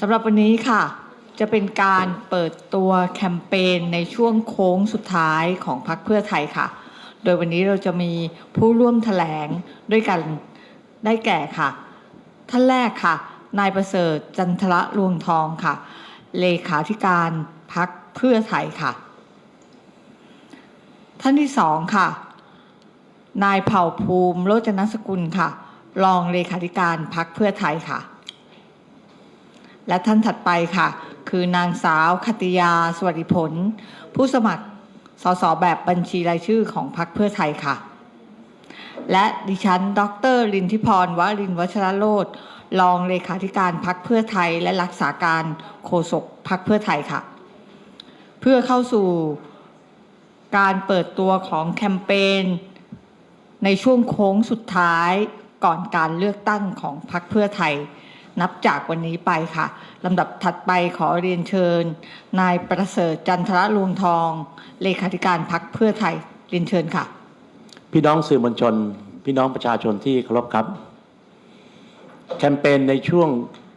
สำหรับวันนี้ค่ะ จะเป็นการเปิดตัวแคมเปญในช่วงโค้งสุดท้ายของพรรคเพื่อไทยค่ะ โดยวันนี้เราจะมีผู้ร่วมแถลงด้วยกันได้แก่ค่ะ ท่านแรกค่ะ นายประเสริฐจันทระรวงทองค่ะ เลขาธิการพักเพื่อไทยค่ะ ท่านที่สองค่ะ นายเผ่าภูมิโรจนสกุลค่ะ รองเลขาธิการพักเพื่อไทยค่ะ และท่านถัดไปค่ะ คือนางสาวคติยาสวัสดิผล ผู้สมัครสสแบบบัญชีรายชื่อของพรรคเพื่อไทยค่ะ และดิฉัน ดรลินทิพรวรินวัชรโรธรองเลขาธิการพักเพื่อไทย และรักษาการโฆษกพักเพื่อไทยค่ะ เพื่อเข้าสู่การเปิดตัวของแคมเปญในช่วงโค้งสุดท้ายก่อนการเลือกตั้งของพรรคเพื่อไทย นับจากวันนี้ไปค่ะลำดับถัดไปขอเรียนเชิญ นายประเสริฐจันทระลวงทอง เลขาธิการพักเพื่อไทยเรียนเชิญค่ะ พี่น้องสื่อมวลชน พี่น้องประชาชนที่เคารพครับ แคมเปญในช่วง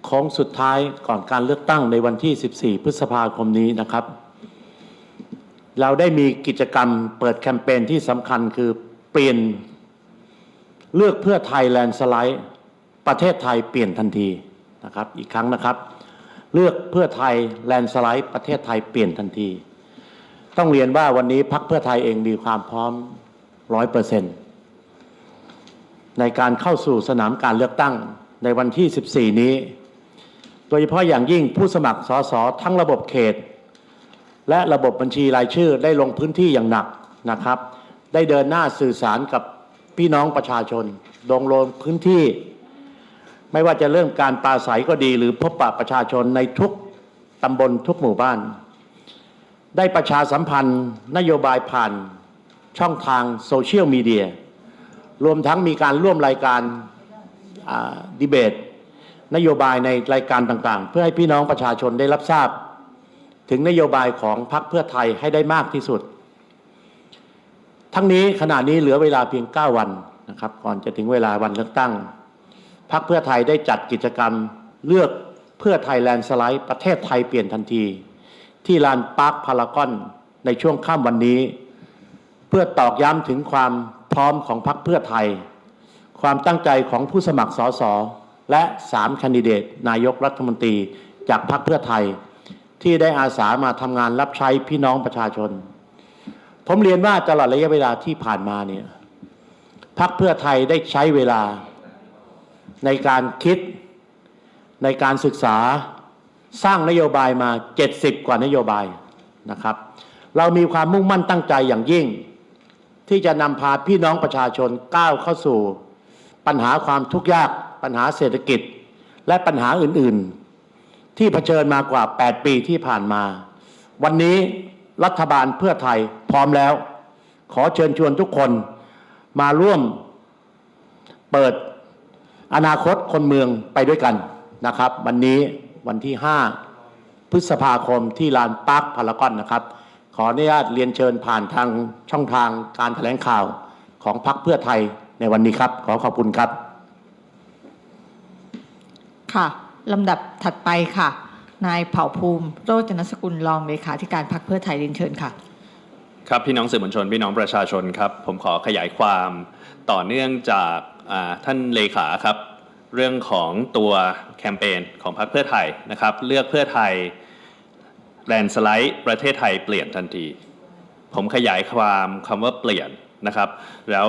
โค้งสุดท้ายก่อนการเลือกตั้งในวันที่ 14 พฤษภาคมนี้นะครับ เราได้มีกิจกรรมเปิดแคมเปญที่สำคัญคือเปลี่ยนเลือกเพื่อไทยแลนด์สไลด์ ประเทศไทยเปลี่ยนทันที นะครับ อีกครั้งนะครับ เลือกเพื่อไทยแลนด์สไลด์ประเทศไทยเปลี่ยนทันที ต้องเรียนว่าวันนี้พักเพื่อไทยเองมีความพร้อมร้อยเปอร์เซ็นต์ในการเข้าสู่สนามการเลือกตั้งในวันที่ 14 นี้ โดยเฉพาะอย่างยิ่งผู้สมัครสสทั้งระบบเขต และระบบบัญชีรายชื่อได้ลงพื้นที่อย่างหนักนะครับ ได้เดินหน้าสื่อสารกับพี่น้องประชาชนลงลงพื้นที่ ไม่ว่าจะเริ่มการปราศัยก็ดี หรือพบปะประชาชนในทุกตำบลทุกหมู่บ้าน ได้ประชาสัมพันธ์นโยบายผ่านช่องทางโซเชียลมีเดียรวมทั้งมีการร่วมรายการดีเบต นโยบายในรายการต่างๆ เพื่อให้พี่น้องประชาชนได้รับทราบ ถึงนโยบายของพรรคเพื่อไทยให้ได้มากที่สุด ทั้งนี้ขณะนี้เหลือเวลาเพียง 9 วันนะครับ ก่อนจะถึงเวลาวันเลือกตั้ง พรรคเพื่อไทยได้จัดกิจกรรมเลือกเพื่อไทยแลนด์สไลด์ประเทศไทยเปลี่ยนทันที ที่ลานปาร์คพารากอนในช่วงค่ำวันนี้ เพื่อตอกย้ำถึงความพร้อมของพรรคเพื่อไทย ความตั้งใจของผู้สมัครสสและสามแคนดิเดตนายกรัฐมนตรีจากพรรคเพื่อไทย ที่ได้อาสามาทำงานรับใช้พี่น้องประชาชน ผมเรียนว่าตลอดระยะเวลาที่ผ่านมาเนี่ยพรรคเพื่อไทยได้ใช้เวลา ในการคิดในการศึกษาสร้างนโยบายมา 70 กว่านโยบายนะครับ เรามีความมุ่งมั่นตั้งใจอย่างยิ่ง ที่จะนำพาพี่น้องประชาชนก้าวเข้าสู่ ปัญหาความทุกข์ยาก ปัญหาเศรษฐกิจ และปัญหาอื่นๆ ที่เผชิญมากว่า 8 ปีที่ผ่านมา วันนี้รัฐบาลเพื่อไทยพร้อมแล้ว ขอเชิญชวนทุกคนมาร่วมเปิด อนาคตคนเมืองไปด้วยกันนะครับ วันนี้วันที่ 5 พฤษภาคมที่ลานปาร์คพารากอนนะครับ ขออนุญาตเรียนเชิญผ่านทางช่องทางการแถลงข่าวของพรรคเพื่อไทยในวันนี้ครับ ขอขอบคุณครับ ค่ะลำดับถัดไปค่ะ นายเผ่าภูมิ โรจนสกุลรองเลขาธิการพักเพื่อไทยเรียนเชิญค่ะ ครับพี่น้องสื่อมวลชนพี่น้องประชาชนครับ ผมขอขยายความต่อเนื่องจากอ่า ท่านเลขาครับ เรื่องของตัวแคมเปญของพรรคเพื่อไทยนะครับ เลือกเพื่อไทยแลนสไลด์ประเทศไทยเปลี่ยนทันที ผมขยายความคำว่าเปลี่ยนนะครับ แล้ว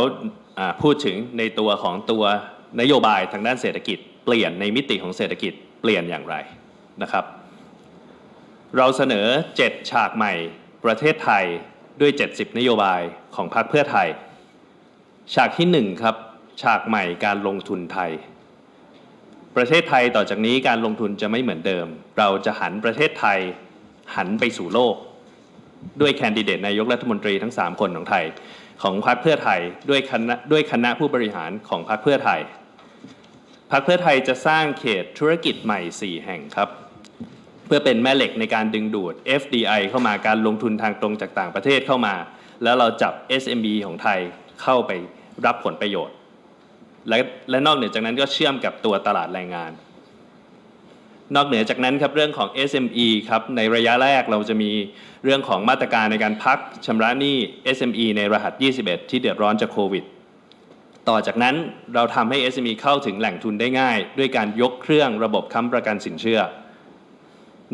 พูดถึงในตัวของตัวนโยบายทางด้านเศรษฐกิจ เปลี่ยนในมิติของเศรษฐกิจเปลี่ยนอย่างไรนะครับ เราเสนอ 7 ฉากใหม่ประเทศไทยด้วย 70 นโยบายของพรรคเพื่อไทย ฉากที่ 1 ครับ ฉากใหม่การลงทุนไทย ประเทศไทยต่อจากนี้การลงทุนจะไม่เหมือนเดิม เราจะหันประเทศไทยหันไปสู่โลก ด้วยแคนดิเดตนายกรัฐมนตรีทั้ง 3 คนของไทย ของพรรคเพื่อไทยด้วยคณะด้วยคณะผู้บริหารของพรรคเพื่อไทยพรรคเพื่อไทยจะสร้างเขตธุรกิจใหม่ 4 แห่งครับ เพื่อเป็นแม่เหล็กในการดึงดูด FDI เข้ามาการลงทุนทางตรงจากต่างประเทศเข้ามา แล้วเราจับ SMB ของไทยเข้าไปรับผลประโยชน์ และและนอกเหนือจากนั้นก็เชื่อมกับตัวตลาดแรงงาน นอกเหนือจากนั้นครับเรื่องของ SME ครับในระยะแรกเราจะมีเรื่องของมาตรการในการพักชำระหนี้ SME ในรหัส 21 ที่เดือดร้อนจากโควิด ต่อจากนั้นเราทำให้ SME เข้าถึงแหล่งทุนได้ง่าย ด้วยการยกเครื่องระบบค้ำประกันสินเชื่อ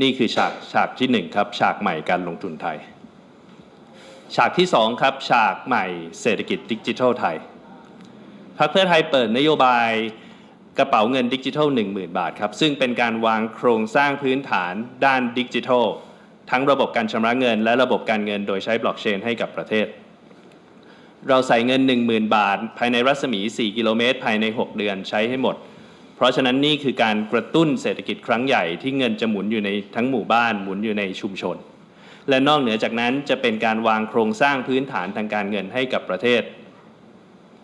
นี่คือฉากฉากที่หนึ่งครับ ฉากใหม่การลงทุนไทย ฉากที่สองครับ ฉากใหม่เศรษฐกิจดิจิทัลไทย พรรคเพื่อไทยเปิดนโยบายกระเป๋าเงินดิจิทัล 10,000 บาทครับ ซึ่งเป็นการวางโครงสร้างพื้นฐานด้านดิจิทัล ทั้งระบบการชำระเงิน และระบบการเงินโดยใช้บล็อกเชนให้กับประเทศ เราใส่เงิน 10,000 บาท ภายในรัศมี 4 กิโลเมตร ภายใน 6 เดือนใช้ให้หมด เพราะฉะนั้นนี่คือการกระตุ้นเศรษฐกิจครั้งใหญ่ที่เงินจะหมุนอยู่ในทั้งหมู่บ้านหมุนอยู่ในชุมชน และนอกเหนือจากนั้นจะเป็นการวางโครงสร้างพื้นฐานทางการเงินให้กับประเทศ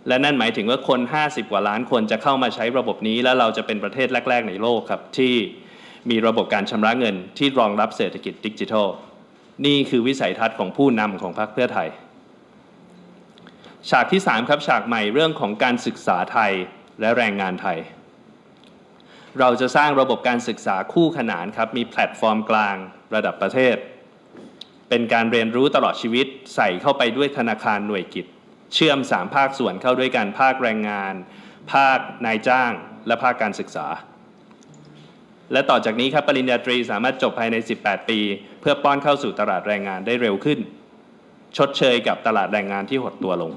และนั่นหมายถึงว่าคน 50 กว่าล้านคนจะเข้ามาใช้ระบบนี้ และเราจะเป็นประเทศแรก ๆ ในโลกครับ ที่มีระบบการชำระเงินที่รองรับเศรษฐกิจดิจิทัล นี่คือวิสัยทัศน์ของผู้นำของพรรคเพื่อไทย ฉากที่ 3 ครับฉากใหม่เรื่องของการศึกษาไทยและแรงงานไทย เราจะสร้างระบบการศึกษาคู่ขนานครับ มีแพลตฟอร์มกลางระดับประเทศ เป็นการเรียนรู้ตลอดชีวิตใส่เข้าไปด้วยธนาคารหน่วยกิจ เชื่อมสามภาคส่วนเข้าด้วยกันภาคแรงงาน ภาคนายจ้าง และภาคการศึกษา และต่อจากนี้ครับปริญญาตรีสามารถจบภายใน 18 ปี เพื่อป้อนเข้าสู่ตลาดแรงงานได้เร็วขึ้น ชดเชยกับตลาดแรงงานที่หดตัวลง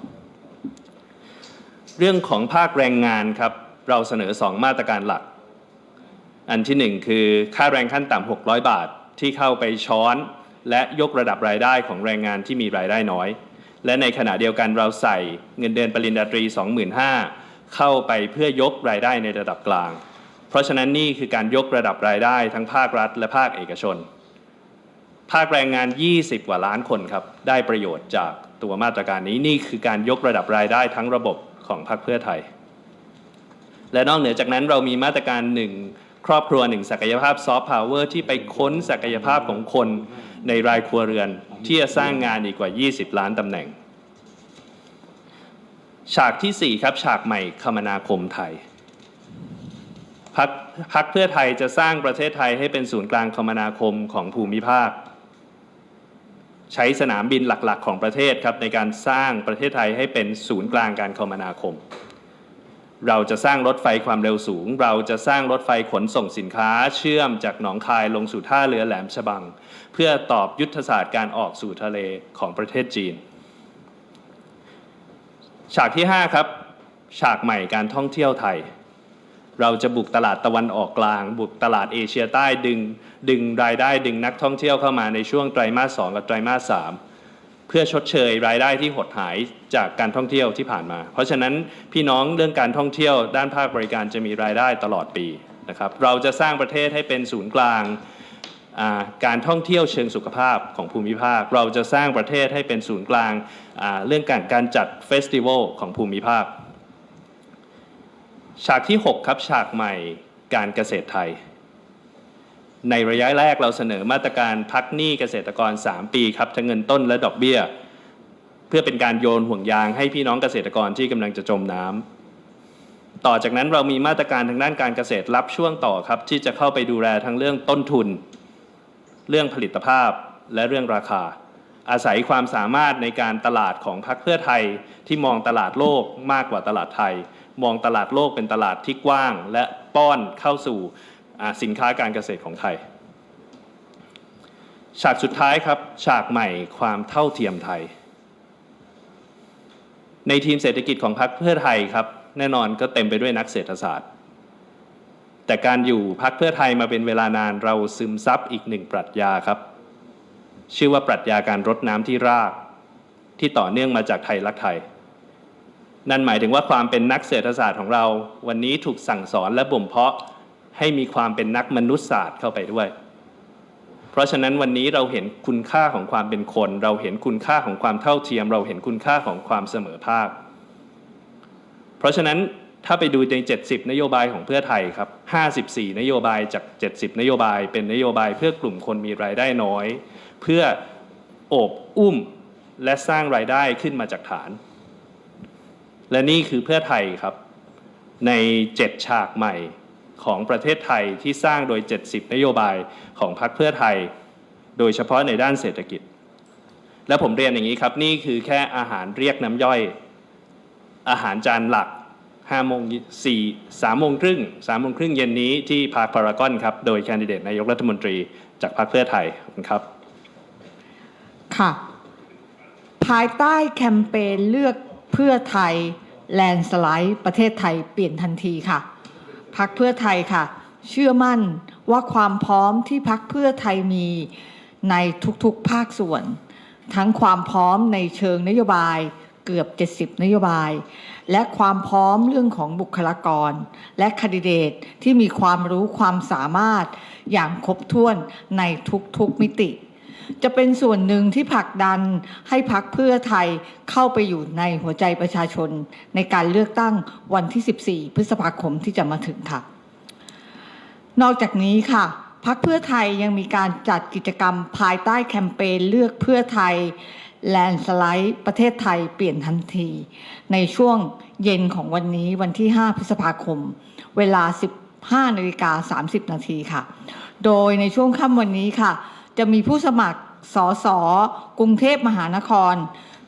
เรื่องของภาคแรงงานครับเราเสนอ 2 มาตรการหลัก อันที่ 1 คือค่าแรงขั้นต่ำ600 บาทที่เข้าไปช้อน และยกระดับรายได้ของแรงงานที่มีรายได้น้อย และในขณะเดียวกันเราใส่เงินเดือนปริญญาตรี 25,000 เข้าไปเพื่อยกรายได้ในระดับกลาง เพราะฉะนั้นนี่คือการยกระดับรายได้ทั้งภาครัฐ และภาคเอกชน ภาคแรงงาน 20 กว่าล้านคนครับได้ประโยชน์จากตัวมาตรการนี้นี่คือการยกระดับรายได้ทั้งระบบของพรรคเพื่อไทย และนอกเหนือจากนั้นเรามีมาตรการหนึ่ง ครอบครัวหนึ่งศักยภาพซอฟต์พาวเวอร์ที่ไปค้นศักยภาพของคนในรายครัวเรือน ที่จะสร้างงานอีกกว่า 20 ล้านตำแหน่ง ฉากที่ 4 ครับ ฉากใหม่คมนาคมไทยพักพักเพื่อไทยจะสร้างประเทศไทยให้เป็นศูนย์กลางคมนาคมของภูมิภาค ใช้สนามบินหลักๆ ของประเทศครับในการสร้างประเทศไทยให้เป็นศูนย์กลางการคมนาคม เราจะสร้างรถไฟความเร็วสูง เราจะสร้างรถไฟขนส่งสินค้า เชื่อมจากหนองคายลงสู่ท่าเรือแหลมฉบัง เพื่อตอบยุทธศาสตร์การออกสู่ทะเลของประเทศจีน ฉากที่ 5 ครับ ฉากใหม่การท่องเที่ยวไทย เราจะบุกตลาดตะวันออกกลาง บุกตลาดเอเชียใต้ดึง ดึงรายได้ดึงนักท่องเที่ยวเข้ามาในช่วงไตรมาส2กับไตรมาส3 เพื่อชดเชยรายได้ที่หดหายจากการท่องเที่ยวที่ผ่านมา เพราะฉะนั้นพี่น้องเรื่องการท่องเที่ยวด้านภาคบริการจะมีรายได้ตลอดปีนะครับ เราจะสร้างประเทศให้เป็นศูนย์กลางการท่องเที่ยวเชิงสุขภาพของภูมิภาค เราจะสร้างประเทศให้เป็นศูนย์กลางเรื่องการการจัดเฟสติวัลของภูมิภาค ฉากที่ 6 ครับฉากใหม่การเกษตรไทย ในระยะแรกเราเสนอมาตรการพักหนี้เกษตรกร 3 ปีครับทั้งเงินต้นและดอกเบี้ย เพื่อเป็นการโยนห่วงยางให้พี่น้องเกษตรกรที่กำลังจะจมน้ำต่อจากนั้นเรามีมาตรการทางด้านการเกษตรรับช่วงต่อครับ ที่จะเข้าไปดูแลทั้งเรื่องต้นทุน เรื่องผลิตภาพและเรื่องราคา อาศัยความสามารถในการตลาดของพรรคเพื่อไทยที่มองตลาดโลกมากกว่าตลาดไทย มองตลาดโลกเป็นตลาดที่กว้าง และป้อนเข้าสู่ สินค้าการเกษตรของไทย ฉากสุดท้ายครับ ฉากใหม่ความเท่าเทียมไทย ในทีมเศรษฐกิจของพรรคเพื่อไทยครับ แน่นอนก็เต็มไปด้วยนักเศรษฐศาสตร์ แต่การอยู่พรรคเพื่อไทยมาเป็นเวลานานเราซึมซับอีกหนึ่งปรัชญาครับ ชื่อว่าปรัชญาการรดน้ำที่รากที่ต่อเนื่องมาจากไทยรักไทย นั่นหมายถึงว่าความเป็นนักเศรษฐศาสตร์ของเรา วันนี้ถูกสั่งสอนและบ่มเพาะ ให้มีความเป็นนักมนุษยศาสตร์เข้าไปด้วย เพราะฉะนั้นวันนี้เราเห็นคุณค่าของความเป็นคน เราเห็นคุณค่าของความเท่าเทียม เราเห็นคุณค่าของความเสมอภาค เพราะฉะนั้นถ้าไปดูใน 70 นโยบายของเพื่อไทยครับ 54 นโยบายจาก 70 นโยบาย เป็นนโยบายเพื่อกลุ่มคนมีรายได้น้อย เพื่อโอบอุ้มและสร้างรายได้ขึ้นมาจากฐาน และนี่คือเพื่อไทยครับ ใน 7 ฉากใหม่ ของประเทศไทยที่สร้างโดย 70 นโยบายของพรรคเพื่อไทย โดยเฉพาะในด้านเศรษฐกิจ และผมเรียนอย่างนี้ครับ นี่คือแค่อาหารเรียกน้ำย่อย อาหารจานหลัก5โมง4 3โมงครึ่ง3โมงครึ่งเย็นนี้ที่พาร์คพารากอนครับ โดยแคนดิเดตนายกรัฐมนตรีจากพรรคเพื่อไทยขอบคุณครับ ค่ะ ภายใต้แคมเปญเลือกเพื่อไทยแลนสไลด์ประเทศไทยเปลี่ยนทันทีค่ะ พักเพื่อไทยค่ะ เชื่อมั่นว่าความพร้อมที่พักเพื่อไทยมีในทุกๆภาคส่วน ทั้งความพร้อมในเชิงนโยบายเกือบ 70 นโยบาย และความพร้อมเรื่องของบุคลากร และคดิเดตที่มีความรู้ความสามารถอย่างครบถ้วนในทุกๆมิติ จะเป็นส่วนหนึ่งที่ผลักดันให้พักเพื่อไทยเข้าไปอยู่ในหัวใจประชาชน ในการเลือกตั้งวันที่ 14 พฤษภาคมที่จะมาถึงค่ะ นอกจากนี้ค่ะพักเพื่อไทยยังมีการจัดกิจกรรมภายใต้แคมเปญเลือกเพื่อไทยแลนสไลด์ประเทศไทยเปลี่ยนทันที ในช่วงเย็นของวันนี้วันที่ 5 พฤษภาคม เวลา 15นาฬิกา30 นาทีค่ะ โดยในช่วงค่ำวันนี้ค่ะ จะมีผู้สมัครสสกรุงเทพมหานคร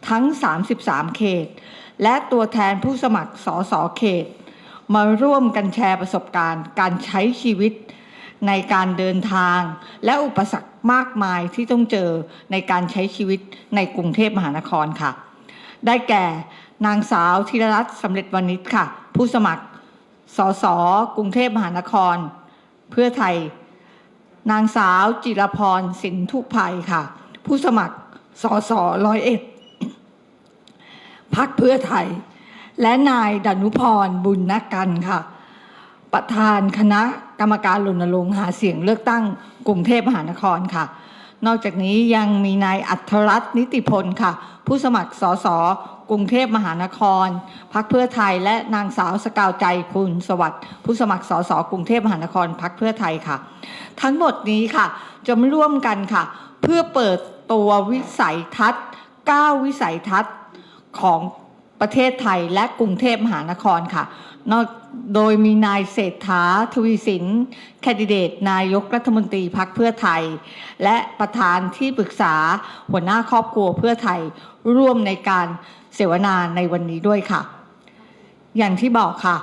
ทั้ง 33 เขต และตัวแทนผู้สมัครสสเขต มาร่วมกันแชร์ประสบการณ์ การใช้ชีวิตในการเดินทาง และอุปสรรคมากมายที่ต้องเจอในการใช้ชีวิตในกรุงเทพมหานครค่ะ ได้แก่นางสาวธีรรัตน์สำเร็จวณิชค่ะ ผู้สมัครสสกรุงเทพมหานคร เพื่อไทย นางสาวจิรพรสินทุภัยค่ะ ผู้สมัครสสร้อยเอ็ดพักเพื่อไทย และนายดนุพรบุญนักกันค่ะ ประธานคณะกรรมการรณรงค์หาเสียงเลือกตั้งกรุงเทพมหานครค่ะ นอกจากนี้ยังมีนายอัธรัตน์นิติพลค่ะ ผู้สมัครสสกรุงเทพมหานคร พักเพื่อไทยและนางสาวสกาวใจคุณสวัสดิ์ผู้สมัครสสกรุงเทพมหานครพักเพื่อไทยค่ะ ทั้งหมดนี้ค่ะจะมาร่วมกันค่ะ เพื่อเปิดตัววิสัยทัศน์ 9 วิสัยทัศน์ของ ประเทศไทยและกรุงเทพมหานครค่ะนอกโดยมีนายเศรษฐาทวีสิน แคนดิเดต นายกรัฐมนตรีพักเพื่อไทย และประธานที่ปรึกษาหัวหน้าครอบครัวเพื่อไทยร่วมในการเสวนาในวันนี้ด้วยค่ะ อย่างที่บอกค่ะ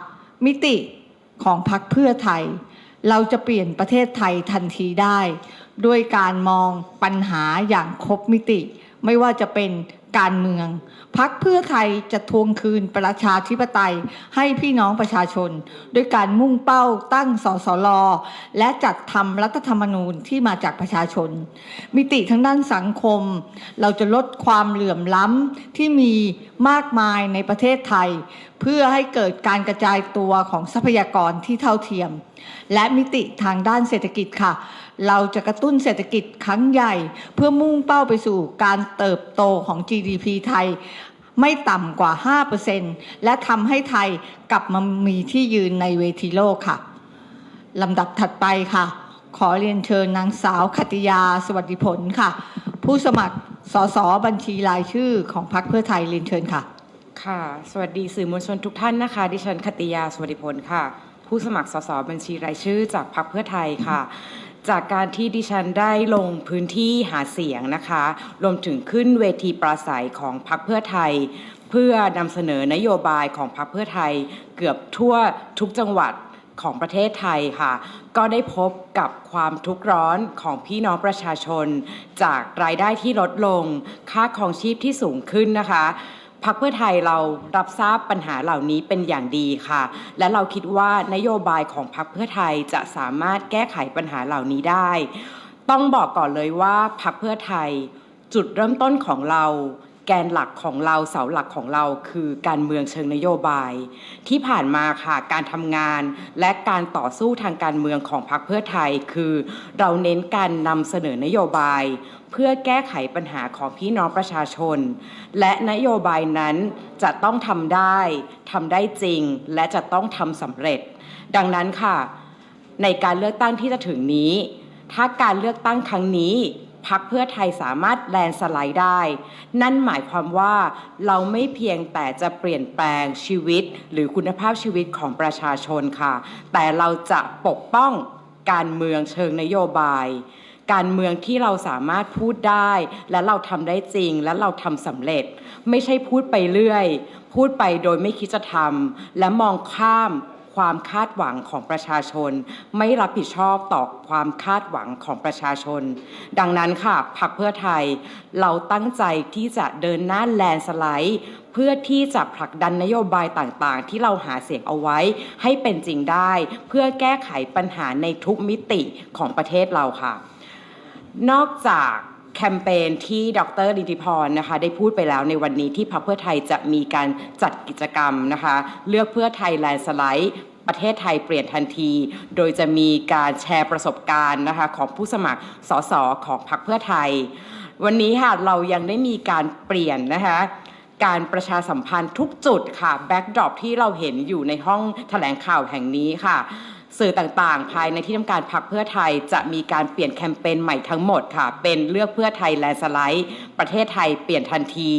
มิติของพักเพื่อไทย เราจะเปลี่ยนประเทศไทยทันทีได้ ด้วยการมองปัญหาอย่างครบมิติ ไม่ว่าจะเป็น การเมือง พักเพื่อไทยจะทวงคืนประชาธิปไตยให้พี่น้องประชาชน ด้วยการมุ่งเป้าตั้งสสลและจัดทำรัฐธรรมนูญที่มาจากประชาชน มิติทั้งด้านสังคม เราจะลดความเหลื่อมล้ำที่มีมากมายในประเทศไทย เพื่อให้เกิดการกระจายตัวของทรัพยากรที่เท่าเทียม และมิติทางด้านเศรษฐกิจค่ะ เราจะกระตุ้นเศรษฐกิจครั้งใหญ่ เพื่อมุ่งเป้าไปสู่การเติบโตของ GDP ไทยไม่ต่ำกว่า 5%และทำให้ไทยกลับมามีที่ยืนในเวทีโลกค่ะลำดับถัดไปค่ะ ขอเรียนเชิญนางสาวขติยาสวัสดิผลค่ะ ผู้สมัครสสบัญชีรายชื่อของพรรคเพื่อไทยเรียนเชิญค่ะ ค่ะ สวัสดีสื่อมวลชนทุกท่านนะคะ ดิฉันคติยาสวัสดิพลค่ะ ผู้สมัครสสบัญชีรายชื่อจากพรรคเพื่อไทยค่ะ จากการที่ดิฉันได้ลงพื้นที่หาเสียงนะคะ รวมถึงขึ้นเวทีปราศัยของพรรคเพื่อไทย เพื่อนำเสนอนโยบายของพรรคเพื่อไทย เกือบทั่วทุกจังหวัดของประเทศไทยค่ะ ก็ได้พบกับความทุกข์ร้อนของพี่น้องประชาชน จากรายได้ที่ลดลง ค่าครองชีพที่สูงขึ้นนะคะ พักเพื่อไทยเรารับทราบปัญหาเหล่านี้เป็นอย่างดีค่ะ และเราคิดว่านโยบายของพักเพื่อไทยจะสามารถแก้ไขปัญหาเหล่านี้ได้ ต้องบอกก่อนเลยว่าพักเพื่อไทย จุดเริ่มต้นของเรา แกนหลักของเราเสาหลักของเราคือการเมืองเชิงนโยบาย ที่ผ่านมาค่ะการทำงานและการต่อสู้ทางการเมืองของพรรคเพื่อไทย คือ เราเน้นการนำเสนอนโยบาย เพื่อแก้ไขปัญหาของพี่น้องประชาชน และนโยบายนั้นจะต้องทำได้ทำได้จริง และจะต้องทำสำเร็จ ดังนั้นค่ะ ในการเลือกตั้งที่จะถึงนี้ ถ้าการเลือกตั้งครั้งนี้ พักเพื่อไทยสามารถแลนสไลด์ได้ นั่นหมายความว่าเราไม่เพียงแต่จะเปลี่ยนแปลงชีวิต หรือคุณภาพชีวิตของประชาชนค่ะ แต่เราจะปกป้องการเมืองเชิงนโยบาย การเมืองที่เราสามารถพูดได้ และเราทำได้จริง และเราทำสำเร็จ ไม่ใช่พูดไปเรื่อย พูดไปโดยไม่คิดจะทำและมองข้าม ความคาดหวังของประชาชน ไม่รับผิดชอบต่อความคาดหวังของประชาชน ดังนั้นค่ะพรรคเพื่อไทย เราตั้งใจที่จะเดินหน้าแลนสไลด์เพื่อที่จะผลักดันนโยบายต่างๆ ที่เราหาเสียงเอาไว้ให้เป็นจริงได้ เพื่อแก้ไขปัญหาในทุกมิติของประเทศเราค่ะ นอกจาก แคมเปญที่ดรลิติพรนะคะได้พูดไปแล้วในวันนี้ที่พรรคเพื่อไทยจะมีการจัดกิจกรรมนะคะ เลือกเพื่อไทยแลนด์สไลด์ประเทศไทยเปลี่ยนทันที โดยจะมีการแชร์ประสบการณ์นะคะของผู้สมัครสสของพรรคเพื่อไทย วันนี้ค่ะเรายังได้มีการเปลี่ยนนะคะการประชาสัมพันธ์ทุกจุดค่ะแบ็กดรอปที่เราเห็นอยู่ในห้องแถลงข่าวแห่งนี้ค่ะ สื่อต่างๆ ภายในที่ทำการพักเพื่อไทยจะมีการเปลี่ยนแคมเปญใหม่ทั้งหมดค่ะ เป็นเลือกเพื่อไทยแลนด์สไลด์ประเทศไทยเปลี่ยนทันที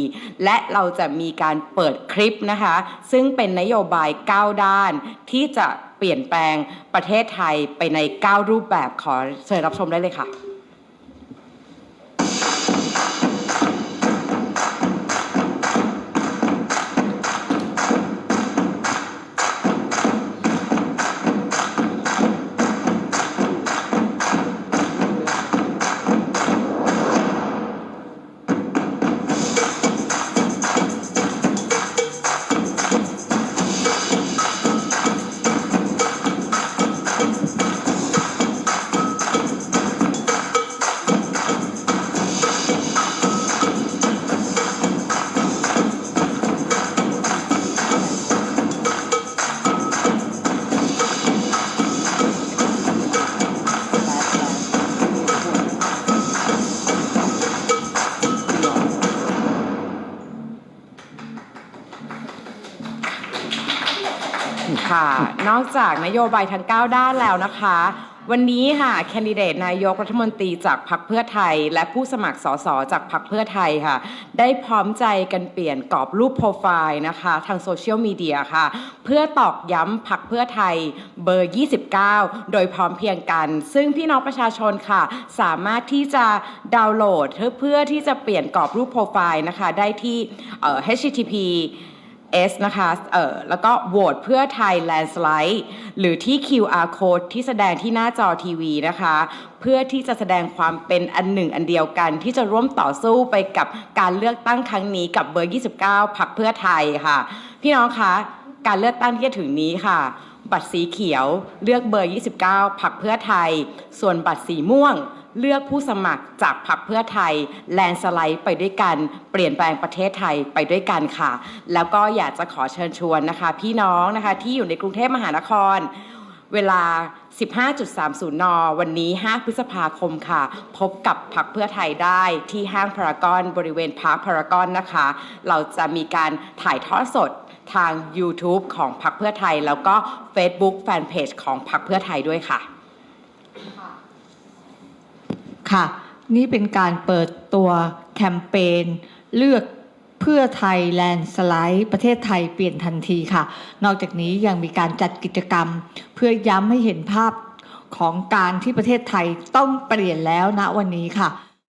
และเราจะมีการเปิดคลิปนะคะ ซึ่งเป็นนโยบาย 9 ด้านที่จะเปลี่ยนแปลงประเทศไทยไปใน 9 รูปแบบขอเชิญรับชมได้เลยค่ะ ค่ะ นอกจากนโยบายทั้ง 9 ด้านแล้วนะคะ วันนี้ค่ะแคนดิเดตนายกรัฐมนตรีจากพรรคเพื่อไทย และผู้สมัครสสจากพรรคเพื่อไทยค่ะ ได้พร้อมใจกันเปลี่ยนกรอบรูปโปรไฟล์นะคะ ทางโซเชียลมีเดียค่ะ เพื่อตอกย้ำพรรคเพื่อไทยเบอร์ 29 โดยพร้อมเพียงกัน ซึ่งพี่น้องประชาชนค่ะ สามารถที่จะดาวน์โหลด เพื่อที่จะเปลี่ยนกรอบรูปโปรไฟล์นะคะ ได้ที่ http S นะคะ เอ่อ แล้วก็โหวตเพื่อไทยแลนด์สไลด์หรือที่ QR code ที่แสดงที่หน้าจอทีวีนะคะ เพื่อที่จะแสดงความเป็นอันหนึ่งอันเดียวกัน ที่จะร่วมต่อสู้ไปกับการเลือกตั้งครั้งนี้กับเบอร์ 29 พักเพื่อไทยค่ะ พี่น้องคะ การเลือกตั้งที่จะถึงนี้ค่ะ บัตรสีเขียวเลือกเบอร์ 29 พักเพื่อไทย ส่วนบัตรสีม่วง เลือกผู้สมัครจากพรรคเพื่อไทย แลนด์สไลด์ไปด้วยกัน เปลี่ยนแปลงประเทศไทยไปด้วยกันค่ะ แล้วก็อยากจะขอเชิญชวนนะคะ พี่น้องนะคะที่อยู่ในกรุงเทพมหานคร เวลา 15.30 น วันนี้ 5 พฤษภาคมค่ะ พบกับพรรคเพื่อไทยได้ที่ห้างพารากอนบริเวณพาร์คพารากอนนะคะ เราจะมีการถ่ายทอดสดทาง YouTube ของพรรคเพื่อไทย แล้วก็ Facebook Fanpage ของพรรคเพื่อไทยด้วยค่ะ ค่ะ นี่เป็นการเปิดตัวแคมเปญเลือกเพื่อไทยแลนด์สไลด์ประเทศไทยเปลี่ยนทันทีค่ะ นอกจากนี้ยังมีการจัดกิจกรรม เพื่อย้ำให้เห็นภาพของการที่ประเทศไทยต้องเปลี่ยนแล้วณวันนี้ค่ะ